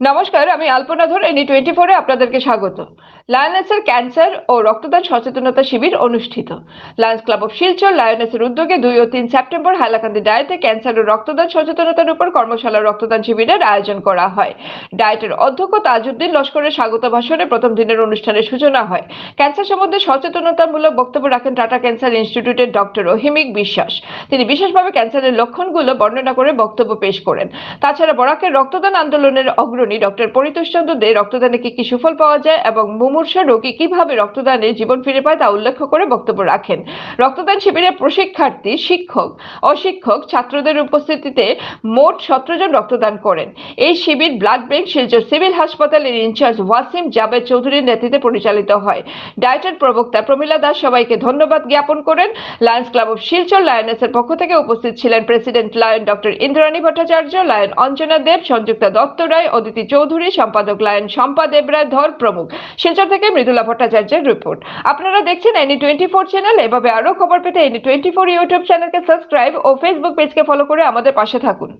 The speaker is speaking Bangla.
নমস্কার, আমি আলপনা ধর এনি টোয়েন্টি ফোরে আপনাদেরকে স্বাগত। লায়নেসের ক্যান্সার ও রক্তদান সচেতনতা শিবির অনুষ্ঠিত। লায়ন্স ক্লাব অফ শিলচর লায়নেসের উদ্যোগে দুই ও তিন সেপ্টেম্বর হাইলাকান্দি ডায়েটে ক্যান্সার ও রক্তদান সচেতনতার উপর কর্মশালা রক্তদান শিবিরের আয়োজন করা হয়। ডায়েটের অধ্যক্ষ তাজউদ্দিন লস্করের স্বাগত ভাষণে প্রথম দিনের অনুষ্ঠানের সূচনা হয়। ক্যান্সার সম্বন্ধে সচেতনতামূলক বক্তব্য রাখেন টাটা ক্যান্সার ইনস্টিটিউটের ডক্টর অহিমিক বিশ্বাস। তিনি বিশেষভাবে ক্যান্সারের লক্ষণগুলো বর্ণনা করে বক্তব্য পেশ করেন। তাছাড়া বরাকের রক্তদান আন্দোলনের অগ্রণী ডক্টর পরিতোষ চন্দ্র দে রক্তদানে কি কি সুফল পাওয়া যায় এবং মুমূর্ষ রোগী কীভাবে রক্তদানে জীবন ফিরে পায় তা উল্লেখ করে বক্তব্য রাখেন। রক্তদান শিবিরে প্রশিক্ষার্থী, শিক্ষক, অশিক্ষক ছাত্রদের উপস্থিতিতে মোট সতেরো জন রক্তদান করেন। এই শিবির ব্লাড ব্যাংক শিলচর সিভিল হাসপাতালের ইনচার্জ ওয়াসিম জাবেদ চৌধুরীর নেতৃত্বে পরিচালিত হয়। ডায়েটের প্রবক্তা প্রমীলা দাস সবাইকে ধন্যবাদ জ্ঞাপন করেন। লায়ন্স ক্লাব অফ শিলচর লায়নেসের পক্ষ থেকে উপস্থিত ছিলেন president Lion doctor Indrani Bhattacharya, Lion Anjana Deb, Sanjukta Dutta Roy, Aditi Chowdhury, সম্পাদক লায়ন শম্পা দেবরায় ধর প্রমুখ। শিলচর থেকে মৃদুলা ভট্টাচার্যের রিপোর্ট আপনারা দেখছেন এনি টোয়েন্টি ফোর চ্যানেল এভাবে আরও খবর পেতে এনি টোয়েন্টি ফোর ইউটিউব চ্যানেলকে সাবস্ক্রাইব ও ফেসবুক পেজকে ফলো করে আমাদের পাশে থাকুন।